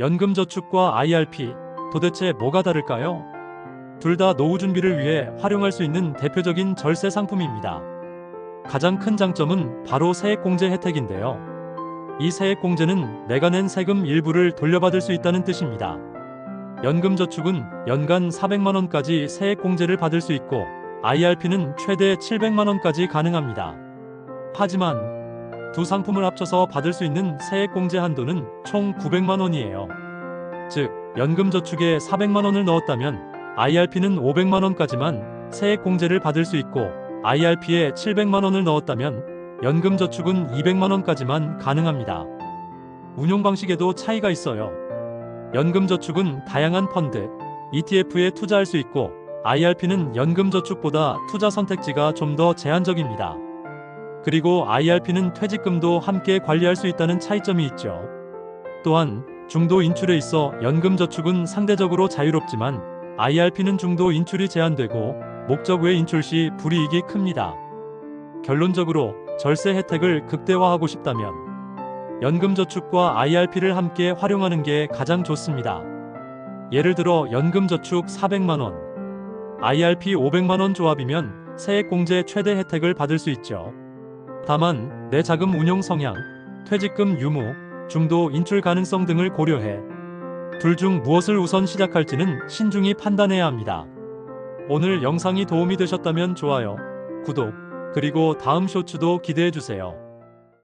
연금저축과 IRP 도대체 뭐가 다를까요? 둘 다 노후 준비를 위해 활용할 수 있는 대표적인 절세 상품입니다. 가장 큰 장점은 바로 세액공제 혜택인데요. 이 세액공제는 내가 낸 세금 일부를 돌려받을 수 있다는 뜻입니다. 연금저축은 연간 400만 원까지 세액공제를 받을 수 있고 IRP는 최대 700만 원까지 가능합니다. 하지만 두 상품을 합쳐서 받을 수 있는 세액공제 한도는 총 900만 원이에요. 즉, 연금저축에 400만 원을 넣었다면 IRP는 500만 원까지만 세액 공제를 받을 수 있고 IRP에 700만 원을 넣었다면 연금저축은 200만 원까지만 가능합니다. 운용 방식에도 차이가 있어요. 연금저축은 다양한 펀드, ETF에 투자할 수 있고 IRP는 연금저축보다 투자 선택지가 좀 더 제한적입니다. 그리고 IRP는 퇴직금도 함께 관리할 수 있다는 차이점이 있죠. 또한 중도 인출에 있어 연금저축은 상대적으로 자유롭지만 IRP는 중도 인출이 제한되고 목적 외 인출 시 불이익이 큽니다. 결론적으로 절세 혜택을 극대화하고 싶다면 연금저축과 IRP를 함께 활용하는 게 가장 좋습니다. 예를 들어 연금저축 400만원, IRP 500만원 조합이면 세액공제 최대 혜택을 받을 수 있죠. 다만 내 자금 운용 성향, 퇴직금 유무, 중도 인출 가능성 등을 고려해 둘 중 무엇을 우선 시작할지는 신중히 판단해야 합니다. 오늘 영상이 도움이 되셨다면 좋아요, 구독, 그리고 다음 쇼츠도 기대해 주세요.